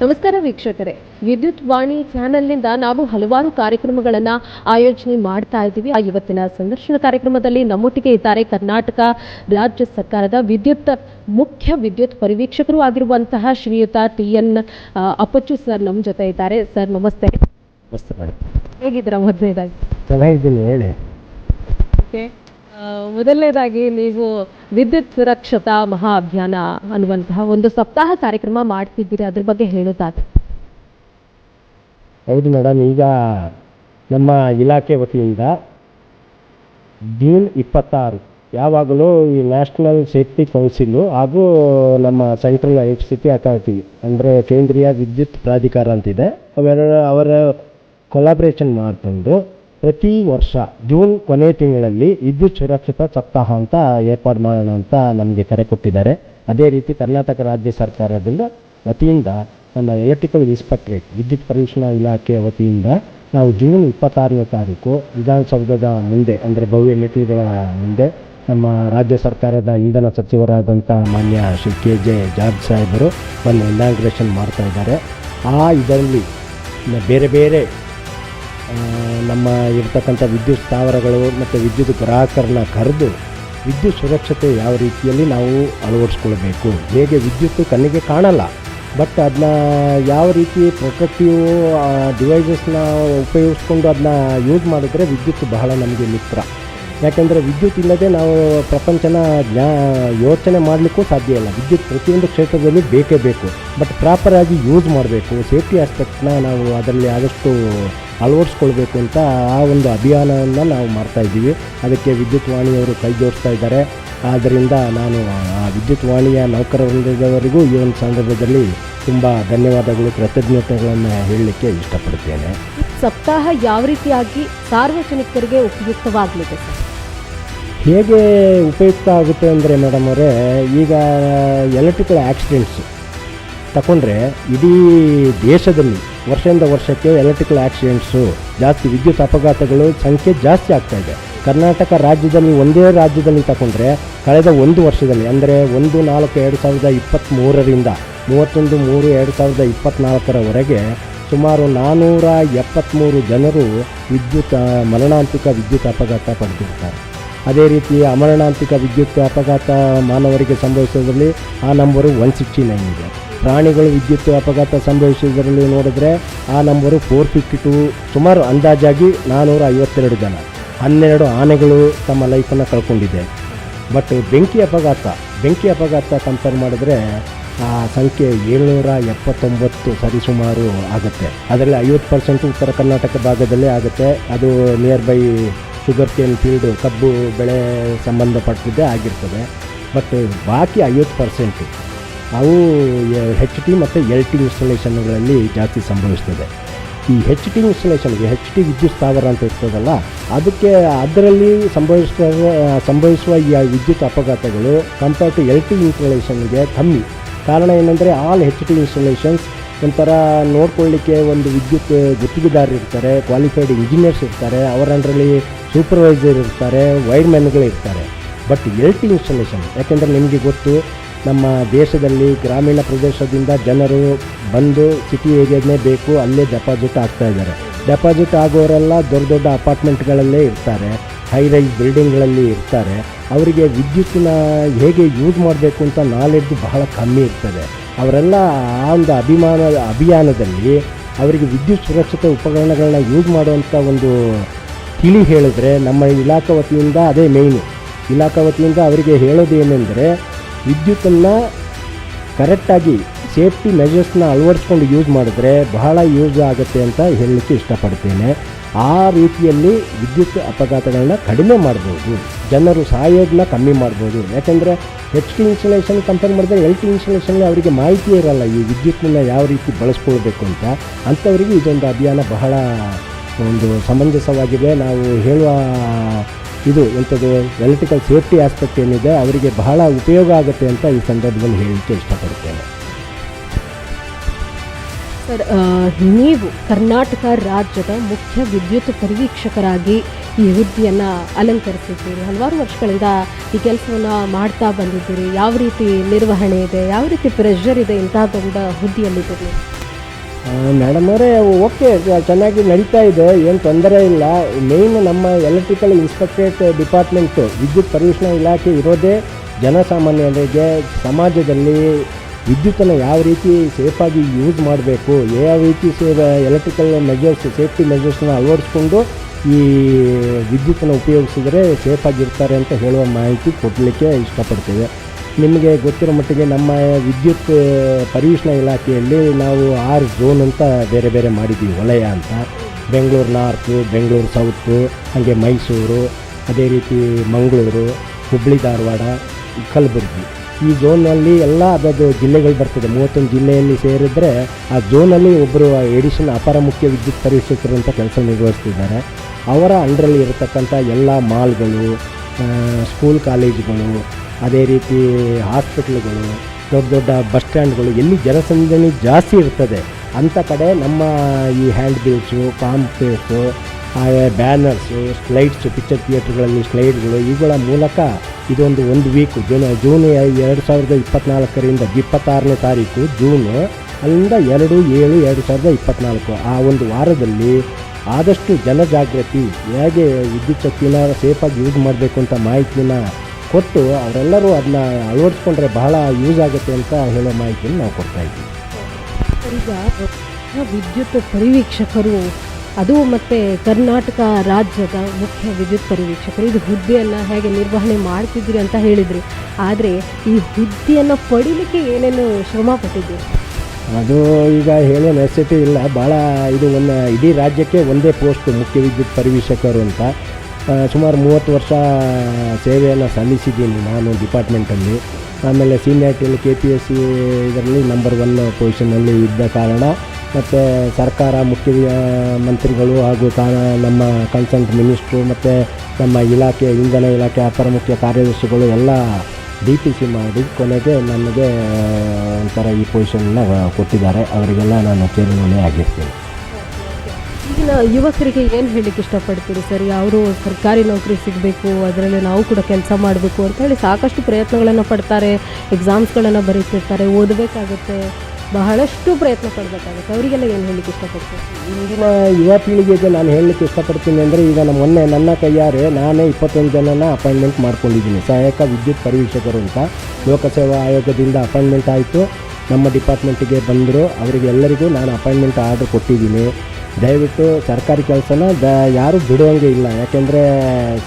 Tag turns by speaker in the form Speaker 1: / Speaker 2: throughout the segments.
Speaker 1: ನಮಸ್ಕಾರ ವೀಕ್ಷಕರೇ. ವಿದ್ಯುತ್ ವಾಣಿ ಚಾನೆಲ್ನಿಂದ ನಾವು ಹಲವಾರು ಕಾರ್ಯಕ್ರಮಗಳನ್ನು ಆಯೋಜನೆ ಮಾಡ್ತಾ ಇದ್ದೀವಿ. ಆ ಇವತ್ತಿನ ಸಂದರ್ಶನ ಕಾರ್ಯಕ್ರಮದಲ್ಲಿ ನಮ್ಮೊಟ್ಟಿಗೆ ಇದ್ದಾರೆ ಕರ್ನಾಟಕ ರಾಜ್ಯ ಸರ್ಕಾರದ ವಿದ್ಯುತ್ ಮುಖ್ಯ ವಿದ್ಯುತ್ ಪರಿವೀಕ್ಷಕರು ಆಗಿರುವಂತಹ ಶ್ರೀಯುತ ಟಿ ಎನ್ ಅಪ್ಪಚ್ಚು ಸರ್ ನಮ್ಮ ಜೊತೆ ಇದ್ದಾರೆ. ಸರ್ ನಮಸ್ತೆ.
Speaker 2: ಮಸ್ತ್ ಮಾಡಿ.
Speaker 1: ಹೇಗಿದ್ದೀರಾ ಮೊದಲನೇದಾಗಿ
Speaker 2: ಚೆನ್ನಾಗಿದ್ದೀನಿ ಹೇಳಿ.
Speaker 1: ಓಕೆ. ಮೊದಲನೇದಾಗಿ ನೀವು ವಿದ್ಯುತ್ ಸುರಕ್ಷತಾ ಮಹಾ ಅಭಿಯಾನ ಅನ್ನುವಂತಹ ಒಂದು ಸಪ್ತಾಹ ಕಾರ್ಯಕ್ರಮ ಮಾಡ್ತಿದ್ದೀರಿ, ಅದ್ರ ಬಗ್ಗೆ ಹೇಳುತ್ತಾ
Speaker 2: ಹೌದು ಮೇಡಮ್ ಈಗ ನಮ್ಮ ಇಲಾಖೆ ವತಿಯಿಂದ ಜೂನ್ ಇಪ್ಪತ್ತಾರು ಯಾವಾಗಲೂ ಈ ನ್ಯಾಷನಲ್ ಸೇಫ್ಟಿ ಕೌನ್ಸಿಲು ಹಾಗೂ ನಮ್ಮ ಸೆಂಟ್ರಲ್ ಎಲೆಕ್ಟ್ರಿಸಿಟಿ ಅಥಾರಿಟಿ ಅಂದರೆ ಕೇಂದ್ರೀಯ ವಿದ್ಯುತ್ ಪ್ರಾಧಿಕಾರ ಅಂತಿದೆ, ಅವೆರಡು ಅವರ ಕೊಲಾಬ್ರೇಷನ್ ಮಾಡಿಕೊಂಡು ಪ್ರತಿ ವರ್ಷ ಜೂನ್ ಕೊನೆ ತಿಂಗಳಲ್ಲಿ ವಿದ್ಯುತ್ ಸುರಕ್ಷತಾ ಸಪ್ತಾಹ ಅಂತ ಏರ್ಪಾಡು ಮಾಡೋಣ ಅಂತ ನಮಗೆ ಕರೆ ಕೊಟ್ಟಿದ್ದಾರೆ. ಅದೇ ರೀತಿ ಕರ್ನಾಟಕ ರಾಜ್ಯ ಸರ್ಕಾರದಿಂದ ವತಿಯಿಂದ ನಮ್ಮ ಎಲೆಕ್ಟ್ರಿಕಲ್ ಇನ್ಸ್ಪೆಕ್ಟ್ರೇಟ್, ವಿದ್ಯುತ್ ಪರಿಶೀಲನಾ ಇಲಾಖೆಯ ವತಿಯಿಂದ ನಾವು ಜೂನ್ ಇಪ್ಪತ್ತಾರನೇ ತಾರೀಕು ವಿಧಾನಸೌಧದ ಮುಂದೆ, ಅಂದರೆ ಭವ್ಯ ಮೆಟ್ಟಿಗಳ ಮುಂದೆ ನಮ್ಮ ರಾಜ್ಯ ಸರ್ಕಾರದ ಇಂಧನ ಸಚಿವರಾದಂಥ ಮಾನ್ಯ ಶ್ರೀ ಕೆ ಜೆ ಜಾರ್ಜ್ ಸಾಹೇಬರು ಬಂದು ಇನಾಗ್ರೇಷನ್ ಮಾಡ್ತಾ ಇದ್ದಾರೆ. ಆ ಇದರಲ್ಲಿ ಬೇರೆ ಬೇರೆ ನಮ್ಮ ಇರ್ತಕ್ಕಂಥ ವಿದ್ಯುತ್ ಸ್ಥಾವರಗಳು ಮತ್ತು ವಿದ್ಯುತ್ ಗ್ರಾಹಕರನ್ನ ಕರೆದು ವಿದ್ಯುತ್ ಸುರಕ್ಷತೆ ಯಾವ ರೀತಿಯಲ್ಲಿ ನಾವು ಅಳವಡಿಸ್ಕೊಳ್ಬೇಕು. ಹೇಗೆ ವಿದ್ಯುತ್ ಕಣ್ಣಿಗೆ ಕಾಣಲ್ಲ, ಬಟ್ ಅದನ್ನ ಯಾವ ರೀತಿ ಪ್ರೊಟೆಕ್ಟಿವ್ ಡಿವೈಸಸ್ನ ಉಪಯೋಗಿಸ್ಕೊಂಡು ಅದನ್ನ ಯೂಸ್ ಮಾಡಿದ್ರೆ ವಿದ್ಯುತ್ ಬಹಳ ನಮಗೆ ಮಿತ್ರ. ಯಾಕೆಂದರೆ ವಿದ್ಯುತ್ ಇಲ್ಲದೆ ನಾವು ಪ್ರಪಂಚನ ಜ್ಞಾ, ಯೋಚನೆ ಮಾಡಲಿಕ್ಕೂ ಸಾಧ್ಯ ಇಲ್ಲ. ವಿದ್ಯುತ್ ಪ್ರತಿಯೊಂದು ಕ್ಷೇತ್ರದಲ್ಲಿ ಬೇಕೇ ಬೇಕು. ಬಟ್ ಪ್ರಾಪರಾಗಿ ಯೂಸ್ ಮಾಡಬೇಕು. ಸೇಫ್ಟಿ ಆಸ್ಪೆಕ್ಟ್ನ ನಾವು ಅದರಲ್ಲಿ ಆದಷ್ಟು ಅಳವಡಿಸ್ಕೊಳ್ಬೇಕು ಅಂತ ಆ ಒಂದು ಅಭಿಯಾನವನ್ನು ನಾವು ಮಾಡ್ತಾಯಿದ್ದೀವಿ ಅದಕ್ಕೆ ವಿದ್ಯುತ್ ವಾಣಿಯವರು ಕೈ ಜೋಡಿಸ್ತಾ ಇದ್ದಾರೆ. ಆದ್ದರಿಂದ ನಾನು ಆ ವಿದ್ಯುತ್ ವಾಣಿಯ ನೌಕರ ವೃಂದದವರಿಗೂ ಈ ಒಂದು ಸಂದರ್ಭದಲ್ಲಿ ತುಂಬ ಧನ್ಯವಾದಗಳು ಕೃತಜ್ಞತೆಗಳನ್ನು ಹೇಳಲಿಕ್ಕೆ ಇಷ್ಟಪಡ್ತೇನೆ
Speaker 1: ಸಪ್ತಾಹ ಯಾವ ರೀತಿಯಾಗಿ ಸಾರ್ವಜನಿಕರಿಗೆ ಉಪಯುಕ್ತವಾಗಲಿದೆ
Speaker 2: ಹೇಗೆ ಉಪಯುಕ್ತ ಆಗುತ್ತೆ ಅಂದರೆ ಮೇಡಮ್ ಅವರೇ ಈಗ ಎಲೆಕ್ಟ್ರಿಕಲ್ ಆಕ್ಸಿಡೆಂಟ್ಸ್ ತಗೊಂಡ್ರೆ ಇಡೀ ದೇಶದಲ್ಲಿ ವರ್ಷದಿಂದ ವರ್ಷಕ್ಕೆ ಎಲೆಕ್ಟ್ರಿಕಲ್ ಆಕ್ಸಿಡೆಂಟ್ಸು, ಜಾಸ್ತಿ ವಿದ್ಯುತ್ ಅಪಘಾತಗಳು, ಸಂಖ್ಯೆ ಜಾಸ್ತಿ ಆಗ್ತಾ ಇದೆ. ಕರ್ನಾಟಕ ರಾಜ್ಯದಲ್ಲಿ ಒಂದೇ ರಾಜ್ಯದಲ್ಲಿ ತಗೊಂಡ್ರೆ ಕಳೆದ ಒಂದು ವರ್ಷದಲ್ಲಿ, ಅಂದರೆ ಒಂದು ನಾಲ್ಕು ಎರಡು ಸಾವಿರದ ಇಪ್ಪತ್ತ್ಮೂರರಿಂದ ಮೂವತ್ತೊಂದು ಮೂರು ಎರಡು ಸಾವಿರದ ಇಪ್ಪತ್ತ್ನಾಲ್ಕರವರೆಗೆ ಸುಮಾರು ನಾನ್ನೂರ ಎಪ್ಪತ್ತ್ಮೂರು ಜನರು ವಿದ್ಯುತ್ ಮರಣಾಂತಿಕ ವಿದ್ಯುತ್ ಅಪಘಾತ ಪಡೆದಿರ್ತಾರೆ. ಅದೇ ರೀತಿ ಅಮರಣಾಂತಿಕ ವಿದ್ಯುತ್ ಅಪಘಾತ ಮಾನವರಿಗೆ ಸಂಭವಿಸೋದ್ರಲ್ಲಿ ಆ ನಂಬರು ಒನ್ ಸಿಕ್ಸ್ಟಿ ನೈನ್ ಇದೆ. ಪ್ರಾಣಿಗಳು ವಿದ್ಯುತ್ ಅಪಘಾತ ಸಂಭವಿಸೋದ್ರಲ್ಲಿ ನೋಡಿದ್ರೆ ಆ ನಂಬರು ಫೋರ್ ಫಿಫ್ಟಿ ಟು ಸುಮಾರು ಅಂದಾಜಾಗಿ ನಾನ್ನೂರ ಐವತ್ತೆರಡು ಜನ. ಹನ್ನೆರಡು ಆನೆಗಳು ತಮ್ಮ ಲೈಫನ್ನು ಕಳ್ಕೊಂಡಿದೆ. ಬಟ್ ಬೆಂಕಿ ಅಪಘಾತ ಬೆಂಕಿ ಅಪಘಾತ ಕಂಪೇರ್ ಮಾಡಿದ್ರೆ ಆ ಸಂಖ್ಯೆ ಏಳ್ನೂರ ಎಪ್ಪತ್ತೊಂಬತ್ತು ಸರಿಸುಮಾರು ಆಗುತ್ತೆ. ಅದರಲ್ಲಿ ಐವತ್ತು ಪರ್ಸೆಂಟ್ ಉತ್ತರ ಕರ್ನಾಟಕ ಭಾಗದಲ್ಲೇ ಆಗುತ್ತೆ. ಅದು near by sugar cane field ಕಬ್ಬು ಬೆಳೆ ಸಂಬಂಧಪಟ್ಟಿದ್ದೇ ಆಗಿರ್ತದೆ. ಬಟ್ ಬಾಕಿ ಐವತ್ತು ಪರ್ಸೆಂಟು ಅವು ಹೆಚ್ ಟಿ ಮತ್ತು ಎಲ್ ಟಿ ಇನ್ಸ್ಟಾಲೇಷನ್ಗಳಲ್ಲಿ ಜಾಸ್ತಿ ಸಂಭವಿಸ್ತದೆ. ಈ ಹೆಚ್ ಟಿ ಇನ್ಸ್ಟಾಲೇಷನ್ಗೆ ಹೆಚ್ ಟಿ ವಿದ್ಯುತ್ ಸ್ಥಾವರ ಅಂತ ಇರ್ತದಲ್ಲ, ಅದಕ್ಕೆ ಅದರಲ್ಲಿ ಸಂಭವಿಸುವ ಸಂಭವಿಸುವ ಈ ವಿದ್ಯುತ್ ಅಪಘಾತಗಳು ಕಂಪೇರ್ ಟು ಎಲ್ ಟಿ ಇನ್ಸ್ಟಾಲೇಷನ್ಗೆ ಕಮ್ಮಿ. ಕಾರಣ ಏನಂದರೆ ಆಲ್ ಹೆಚ್ ಟಿ ಇನ್ಸ್ಟಾಲೇಷನ್ಸ್ ಒಂಥರ ನೋಡ್ಕೊಳ್ಳಿಕ್ಕೆ ಒಂದು ವಿದ್ಯುತ್ ಗುತ್ತಿಗೆದಾರರು ಇರ್ತಾರೆ ಕ್ವಾಲಿಫೈಡ್ ಇಂಜಿನಿಯರ್ಸ್ ಇರ್ತಾರೆ ಅವರ ಸೂಪರ್ವೈಸರ್ ಇರ್ತಾರೆ ವೈರ್ಮೆನ್ಗಳು ಇರ್ತಾರೆ. ಬಟ್ ಎಲ್ ಟಿ ಇನ್ಸ್ಟಾಲೇಷನ್ ಯಾಕೆಂದರೆ ನಿಮಗೆ ಗೊತ್ತು, ನಮ್ಮ ದೇಶದಲ್ಲಿ ಗ್ರಾಮೀಣ ಪ್ರದೇಶದಿಂದ ಜನರು ಬಂದು ಸಿಟಿ ಏರಿಯಾನೇ ಬೇಕು, ಅಲ್ಲೇ ಡೆಪಾಸಿಟ್ ಆಗ್ತಾ ಇದ್ದಾರೆ. ಡೆಪಾಸಿಟ್ ಆಗೋರೆಲ್ಲ ದೊಡ್ಡ ದೊಡ್ಡ ಅಪಾರ್ಟ್ಮೆಂಟ್ಗಳಲ್ಲೇ ಇರ್ತಾರೆ ಹೈ ರೈಸ್ ಬಿಲ್ಡಿಂಗ್ಗಳಲ್ಲಿ ಇರ್ತಾರೆ. ಅವರಿಗೆ ವಿದ್ಯುತ್ತಿನ ಹೇಗೆ ಯೂಸ್ ಮಾಡಬೇಕು ಅಂತ ನಾಲೆಡ್ಜ್ ಬಹಳ ಕಮ್ಮಿ ಇರ್ತದೆ. ಅವರೆಲ್ಲ ಆ ಒಂದು ಅಭಿಮಾನ, ಅಭಿಯಾನದಲ್ಲಿ ಅವರಿಗೆ ವಿದ್ಯುತ್ ಸುರಕ್ಷತೆ ಉಪಕರಣಗಳನ್ನ ಯೂಸ್ ಮಾಡುವಂಥ ಒಂದು ತಿಳಿ ಹೇಳಿದ್ರೆ ನಮ್ಮ ಇಲಾಖಾ ವತಿಯಿಂದ ಅದೇ ಮೇಯ್ನು ಇಲಾಖಾ ವತಿಯಿಂದ ಅವರಿಗೆ ಹೇಳೋದೇನೆಂದರೆ ವಿದ್ಯುತ್ತನ್ನು ಕರೆಕ್ಟಾಗಿ ಸೇಫ್ಟಿ ಮೆಜರ್ಸ್ನ ಅಳವಡಿಸ್ಕೊಂಡು ಯೂಸ್ ಮಾಡಿದ್ರೆ ಬಹಳ ಯೂಸ್ ಆಗುತ್ತೆ ಅಂತ ಹೇಳಲಿಕ್ಕೆ ಇಷ್ಟಪಡ್ತೇನೆ. ಆ ರೀತಿಯಲ್ಲಿ ವಿದ್ಯುತ್ ಅಪಘಾತಗಳನ್ನ ಕಡಿಮೆ ಮಾಡ್ಬೋದು. ಜನರು ಸಾಯೋದನ್ನ ಕಮ್ಮಿ ಮಾಡ್ಬೋದು. ಯಾಕೆಂದರೆ ಹೆಚ್ ಟಿ ಇನ್ಸ್ಟಾಲೇಷನ್ ಕಂಪೇರ್ ಮಾಡಿದ್ರೆ ಎಲ್ ಟಿ ಇನ್ಸ್ಟಾಲೇಷನ್ಗೆ ಅವರಿಗೆ ಮಾಹಿತಿ ಇರಲ್ಲ ಈ ವಿದ್ಯುತ್ತನ್ನ ಯಾವ ರೀತಿ ಬಳಸ್ಕೊಳ್ಬೇಕು ಅಂತ. ಅಂಥವರಿಗೆ ಇದೊಂದು ಅಭಿಯಾನ ಬಹಳ ಒಂದು ಸಮಂಜಸವಾಗಿದೆ. ನಾವು ಹೇಳುವ ಇದು ಎಂಥದ್ದು ಎಲೆಕ್ಟ್ರಿಕಲ್ ಸೇಫ್ಟಿ ಆಸ್ಪೆಕ್ಟ್ ಏನಿದೆ, ಅವರಿಗೆ ಬಹಳ ಉಪಯೋಗ ಆಗುತ್ತೆ ಅಂತ ಈ ಸಂದರ್ಭದಲ್ಲಿ ಹೇಳಲಿಕ್ಕೆ ಇಷ್ಟಪಡ್ತೇನೆ
Speaker 1: ಸರ್ ನೀವು ಕರ್ನಾಟಕ ರಾಜ್ಯದ ಮುಖ್ಯ ವಿದ್ಯುತ್ ಪರಿವೀಕ್ಷಕರಾಗಿ ಈ ಹುದ್ದೆಯನ್ನು ಅಲಂಕರಿಸಿದ್ದೀರಿ. ಹಲವಾರು ವರ್ಷಗಳಿಂದ ಈ ಕೆಲಸವನ್ನು ಮಾಡ್ತಾ ಬಂದಿದ್ದೀರಿ. ಯಾವ ರೀತಿ ನಿರ್ವಹಣೆ ಇದೆ, ಯಾವ ರೀತಿ ಪ್ರೆಷರ್ ಇದೆ ಇಂತಹ ದೊಡ್ಡ ಹುದ್ದೆಯಲ್ಲಿದ್ದೀರಿ
Speaker 2: ಮೇಡಮ್ ಅವರೇ ಓಕೆ ಚೆನ್ನಾಗಿ ನಡೀತಾ ಇದೆ, ಏನು ತೊಂದರೆ ಇಲ್ಲ. ಮೇಯ್ನ್ ನಮ್ಮ ಎಲೆಕ್ಟ್ರಿಕಲ್ ಇನ್ಸ್ಪೆಕ್ಟರೇಟ್ ಡಿಪಾರ್ಟ್ಮೆಂಟು ವಿದ್ಯುತ್ ಪರಿವೀಕ್ಷಣಾ ಇಲಾಖೆ ಇರೋದೇ ಜನಸಾಮಾನ್ಯರಿಗೆ ಸಮಾಜದಲ್ಲಿ ವಿದ್ಯುತ್ತನ್ನು ಯಾವ ರೀತಿ ಸೇಫಾಗಿ ಯೂಸ್ ಮಾಡಬೇಕು, ಯಾವ ರೀತಿ ಸೇವ ಎಲೆಕ್ಟ್ರಿಕಲ್ ಮೆಜರ್ಸ್ ಸೇಫ್ಟಿ ಮೆಜರ್ಸ್ನ ಅಳವಡಿಸ್ಕೊಂಡು ಈ ವಿದ್ಯುತ್ತನ್ನು ಉಪಯೋಗಿಸಿದರೆ ಸೇಫಾಗಿರ್ತಾರೆ ಅಂತ ಹೇಳುವ ಮಾಹಿತಿ ಕೊಡಲಿಕ್ಕೆ ಇಷ್ಟಪಡ್ತೇವೆ. ನಿಮಗೆ ಗೊತ್ತಿರೋ ಮಟ್ಟಿಗೆ ನಮ್ಮ ವಿದ್ಯುತ್ ಪರಿವೀಕ್ಷಣಾ ಇಲಾಖೆಯಲ್ಲಿ ನಾವು ಆರು ಝೋನ್ ಅಂತ ಬೇರೆ ಬೇರೆ ಮಾಡಿದ್ದೀವಿ. ವಲಯ ಅಂತ. ಬೆಂಗಳೂರು ನಾರ್ತು ಬೆಂಗಳೂರು ಸೌತು ಹಾಗೆ ಮೈಸೂರು, ಅದೇ ರೀತಿ ಮಂಗಳೂರು ಹುಬ್ಬಳ್ಳಿ ಧಾರವಾಡ, ಕಲಬುರಗಿ. ಈ ಝೋನಲ್ಲಿ ಎಲ್ಲ ಅದರದ್ದು ಜಿಲ್ಲೆಗಳು ಬರ್ತದೆ. ಮೂವತ್ತೊಂದು ಜಿಲ್ಲೆಯಲ್ಲಿ ಸೇರಿದ್ರೆ ಆ ಝೋನಲ್ಲಿ ಒಬ್ಬರು ಎಡಿಷನ್ ಅಪರ ಮುಖ್ಯ ವಿದ್ಯುತ್ ಪರಿವೀಕ್ಷಕರು ಅಂತ ಕೆಲಸ ನಿರ್ವಹಿಸ್ತಿದ್ದಾರೆ. ಅವರ ಅಂಡರಲ್ಲಿ ಇರತಕ್ಕಂಥ ಎಲ್ಲ ಮಾಲ್ಗಳು ಸ್ಕೂಲ್ ಕಾಲೇಜುಗಳು ಅದೇ ರೀತಿ ಹಾಸ್ಪಿಟ್ಲ್ಗಳು, ದೊಡ್ಡ ದೊಡ್ಡ ಬಸ್ ಸ್ಟ್ಯಾಂಡ್ಗಳು, ಎಲ್ಲಿ ಜನಸಂದಣಿ ಜಾಸ್ತಿ ಇರ್ತದೆ, ಅಂಥ ಕಡೆ ನಮ್ಮ ಈ ಹ್ಯಾಂಡ್ ಬಿಲ್ಸು ಕಾಂಪೇಸು ಬ್ಯಾನರ್ಸು ಸ್ಲೈಡ್ಸು ಪಿಕ್ಚರ್ ಥಿಯೇಟ್ರ್ಗಳಲ್ಲಿ ಸ್ಲೈಡ್ಗಳು ಇವುಗಳ ಮೂಲಕ ಇದೊಂದು ಒಂದು ವೀಕು ಜೂನ್ ಜೂನ್ ಎರಡು ಸಾವಿರದ ಇಪ್ಪತ್ತ್ನಾಲ್ಕರಿಂದ ಇಪ್ಪತ್ತಾರನೇ ತಾರೀಕು, ಜೂನು ಅಲ್ಲಿಂದ ಎರಡು, ಏಳು, ಎರಡು ಸಾವಿರದ ಇಪ್ಪತ್ತ್ನಾಲ್ಕು ಆ ಒಂದು ವಾರದಲ್ಲಿ ಆದಷ್ಟು ಜನಜಾಗೃತಿ, ಹೇಗೆ ವಿದ್ಯುತ್ ಶಕ್ತಿನ ಸೇಫಾಗಿ ಯೂಸ್ ಮಾಡಬೇಕು ಅಂತ ಮಾಹಿತಿನ ಕೊಟ್ಟು ಅವರೆಲ್ಲರೂ ಅದನ್ನ ಅಳವಡಿಸ್ಕೊಂಡ್ರೆ ಬಹಳ ಯೂಸ್ ಆಗುತ್ತೆ ಅಂತ ಹೇಳೋ ಮಾಹಿತಿಯನ್ನು ನಾವು ಕೊಡ್ತಾ ಇದ್ದೀವಿ.
Speaker 1: ಈಗ ವಿದ್ಯುತ್ ಪರಿವೀಕ್ಷಕರು ಅದು ಮತ್ತು ಕರ್ನಾಟಕ ರಾಜ್ಯದ ಮುಖ್ಯ ವಿದ್ಯುತ್ ಪರಿವೀಕ್ಷಕರು. ಇದು ಹುದ್ದೆಯನ್ನು ಹೇಗೆ ನಿರ್ವಹಣೆ ಮಾಡ್ತಿದ್ರಿ ಅಂತ ಹೇಳಿದ್ರಿ. ಆದರೆ ಈ ಹುದ್ದೆಯನ್ನು ಪಡಿಲಿಕ್ಕೆ ಏನೇನು ಶ್ರಮ ಪಟ್ಟಿದ್ದೀರಿ?
Speaker 2: ಅದು ಈಗ ಹೇಳೋ ನೆಸೆಸಿಟಿ ಇಲ್ಲ. ಭಾಳ ಇದು ಒಂದು ಇಡೀ ರಾಜ್ಯಕ್ಕೆ ಒಂದೇ ಪೋಸ್ಟ್ ಮುಖ್ಯ ವಿದ್ಯುತ್ ಪರಿವೀಕ್ಷಕರು ಅಂತ. ಸುಮಾರು ಮೂವತ್ತು ವರ್ಷ ಸೇವೆಯನ್ನು ಸಲ್ಲಿಸಿದ್ದೀನಿ ನಾನು ಡಿಪಾರ್ಟ್ಮೆಂಟಲ್ಲಿ. ಆಮೇಲೆ ಸೀನಿಯಾರಿಟಿಯಲ್ಲಿ ಕೆ ಪಿ ಎಸ್ ಸಿ ಇದರಲ್ಲಿ ನಂಬರ್ ಒನ್ ಪೊಸಿಷನಲ್ಲಿ ಇದ್ದ ಕಾರಣ ಮತ್ತು ಸರ್ಕಾರ ಮುಖ್ಯ ಮಂತ್ರಿಗಳು ಹಾಗೂ ಕಾ, ನಮ್ಮ ಕನ್ಸಲ್ಟ್ ಮಿನಿಸ್ಟ್ರು ಮತ್ತು ನಮ್ಮ ಇಲಾಖೆ, ಇಂಧನ ಇಲಾಖೆ, ಅಪರ ಮುಖ್ಯ ಕಾರ್ಯದರ್ಶಿಗಳು ಎಲ್ಲ ಡಿ ಟಿ ಸಿ ಮಾಡಿ ಕೊನೆಗೆ ನಮಗೆ ಒಂಥರ ಈ ಪೊಸಿಷನ್ನ ಕೊಟ್ಟಿದ್ದಾರೆ. ಅವರಿಗೆಲ್ಲ ನಾನು ಚೇರ್ಮನೇ ಆಗಿರ್ತೀನಿ.
Speaker 1: ಈಗಿನ ಯುವಕರಿಗೆ ಏನು ಹೇಳಲಿಕ್ಕೆ ಇಷ್ಟಪಡ್ತೀರಿ ಸರ್? ಅವರು ಸರ್ಕಾರಿ ನೌಕರಿ ಸಿಗಬೇಕು, ಅದರಲ್ಲಿ ನಾವು ಕೂಡ ಕೆಲಸ ಮಾಡಬೇಕು ಅಂತ ಹೇಳಿ ಸಾಕಷ್ಟು ಪ್ರಯತ್ನಗಳನ್ನು ಪಡ್ತಾರೆ ಎಕ್ಸಾಮ್ಸ್ಗಳನ್ನು ಬರೀತಿರ್ತಾರೆ, ಓದಬೇಕಾಗುತ್ತೆ, ಬಹಳಷ್ಟು ಪ್ರಯತ್ನ ಪಡಬೇಕಾಗುತ್ತೆ. ಅವರಿಗೆಲ್ಲ ಏನು ಹೇಳಲಿಕ್ಕೆ ಇಷ್ಟಪಡ್ತೀನಿ
Speaker 2: ಇಂದಿನ ಯುವ ಪೀಳಿಗೆಗೆ ನಾನು ಹೇಳಲಿಕ್ಕೆ ಇಷ್ಟಪಡ್ತೀನಿ ಅಂದರೆ ಈಗ ನಮ್ಮ ಮೊನ್ನೆ ನನ್ನ ಕೈಯಾರೆ ನಾನೇ ಇಪ್ಪತ್ತೊಂದು ಜನನ ಅಪಾಯಿಂಟ್ಮೆಂಟ್ ಮಾಡ್ಕೊಂಡಿದ್ದೀನಿ. ಸಹಾಯಕ ವಿದ್ಯುತ್ ಪರಿವೀಕ್ಷಕರು ಅಂತ ಲೋಕಸೇವಾ ಆಯೋಗದಿಂದ ಅಪಾಯಿಂಟ್ಮೆಂಟ್ ಆಯಿತು. ನಮ್ಮ ಡಿಪಾರ್ಟ್ಮೆಂಟಿಗೆ ಬಂದರು. ಅವರಿಗೆ ಎಲ್ಲರಿಗೂ ನಾನು ಅಪಾಯಿಂಟ್ಮೆಂಟ್ ಆರ್ಡರ್ ಕೊಟ್ಟಿದ್ದೀನಿ. ದಯವಿಟ್ಟು ಸರ್ಕಾರಿ ಕೆಲಸನ ದ ಯಾರೂ ಬಿಡುವಂಗೆ ಇಲ್ಲ. ಯಾಕೆಂದರೆ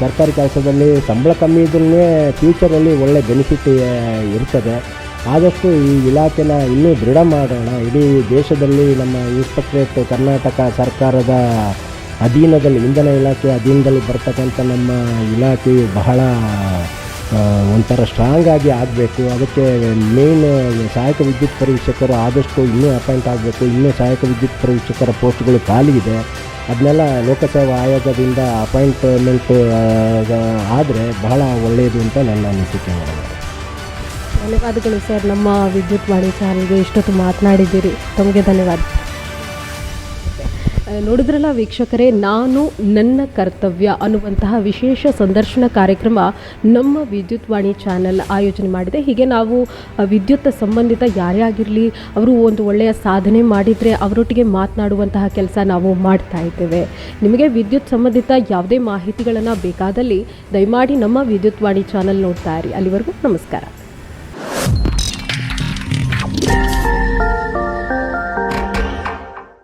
Speaker 2: ಸರ್ಕಾರಿ ಕೆಲಸದಲ್ಲಿ ಸಂಬಳ ಕಮ್ಮಿ ಇದ್ರೂ ಫ್ಯೂಚರಲ್ಲಿ ಒಳ್ಳೆ ಬೆನಿಫಿಟ್ ಇರ್ತದೆ. ಆದಷ್ಟು ಈ ಇಲಾಖೆನ ಇನ್ನೂ ದೃಢ ಮಾಡೋಣ. ಇಡೀ ದೇಶದಲ್ಲಿ ನಮ್ಮ ಇನ್ಸ್ಪೆಕ್ಟ್ರೇಟ್ ಕರ್ನಾಟಕ ಸರ್ಕಾರದ ಅಧೀನದಲ್ಲಿ, ಇಂಧನ ಇಲಾಖೆ ಅಧೀನದಲ್ಲಿ ಬರ್ತಕ್ಕಂಥ ನಮ್ಮ ಇಲಾಖೆಯು ಬಹಳ ಒಂಥರ ಸ್ಟ್ರಾಂಗ್ ಆಗಿ ಆಗಬೇಕು. ಅದಕ್ಕೆ ಮೇನ್ ಸಹಾಯಕ ವಿದ್ಯುತ್ ಪರೀಕ್ಷಕರು ಆದಷ್ಟು ಇನ್ನೂ ಅಪಾಯಿಂಟ್ ಆಗಬೇಕು. ಇನ್ನೂ ಸಹಾಯಕ ವಿದ್ಯುತ್ ಪರೀಕ್ಷಕರ ಪೋಸ್ಟ್ಗಳು ಖಾಲಿ ಇದೆ. ಅದನ್ನೆಲ್ಲ ಲೋಕಸೇವಾ ಆಯೋಗದಿಂದ ಅಪಾಯಿಂಟ್ಮೆಂಟ್ ಆದರೆ ಬಹಳ ಒಳ್ಳೆಯದು ಅಂತ ನನ್ನ ಅನಿಸಿಕೆ
Speaker 1: ಧನ್ಯವಾದಗಳು ಸರ್. ನಮ್ಮ ವಿದ್ಯುತ್ ವಾಣಿ ಸಾರಿಗೆ ಇಷ್ಟೊತ್ತು ಮಾತನಾಡಿದ್ದೀರಿ. ತಮಗೆ ಧನ್ಯವಾದ. ನೋಡಿದ್ರಲ್ಲ ವೀಕ್ಷಕರೇ, ನಾನು ನನ್ನ ಕರ್ತವ್ಯ ಅನ್ನುವಂತಹ ವಿಶೇಷ ಸಂದರ್ಶನ ಕಾರ್ಯಕ್ರಮ ನಮ್ಮ ವಿದ್ಯುತ್ ವಾಣಿ ಚಾನಲ್ ಆಯೋಜನೆ ಮಾಡಿದೆ. ಹೀಗೆ ನಾವು ವಿದ್ಯುತ್ ಸಂಬಂಧಿತ ಯಾರೇ ಆಗಿರಲಿ, ಅವರು ಒಂದು ಒಳ್ಳೆಯ ಸಾಧನೆ ಮಾಡಿದರೆ ಅವರೊಟ್ಟಿಗೆ ಮಾತನಾಡುವಂತಹ ಕೆಲಸ ನಾವು ಮಾಡ್ತಾ ಇದ್ದೇವೆ. ನಿಮಗೆ ವಿದ್ಯುತ್ ಸಂಬಂಧಿತ ಯಾವುದೇ ಮಾಹಿತಿಗಳನ್ನು ಬೇಕಾದಲ್ಲಿ ದಯಮಾಡಿ ನಮ್ಮ ವಿದ್ಯುತ್ ವಾಣಿ ಚಾನಲ್ ನೋಡ್ತಾ ಇರಿ. ಅಲ್ಲಿವರೆಗೂ ನಮಸ್ಕಾರ.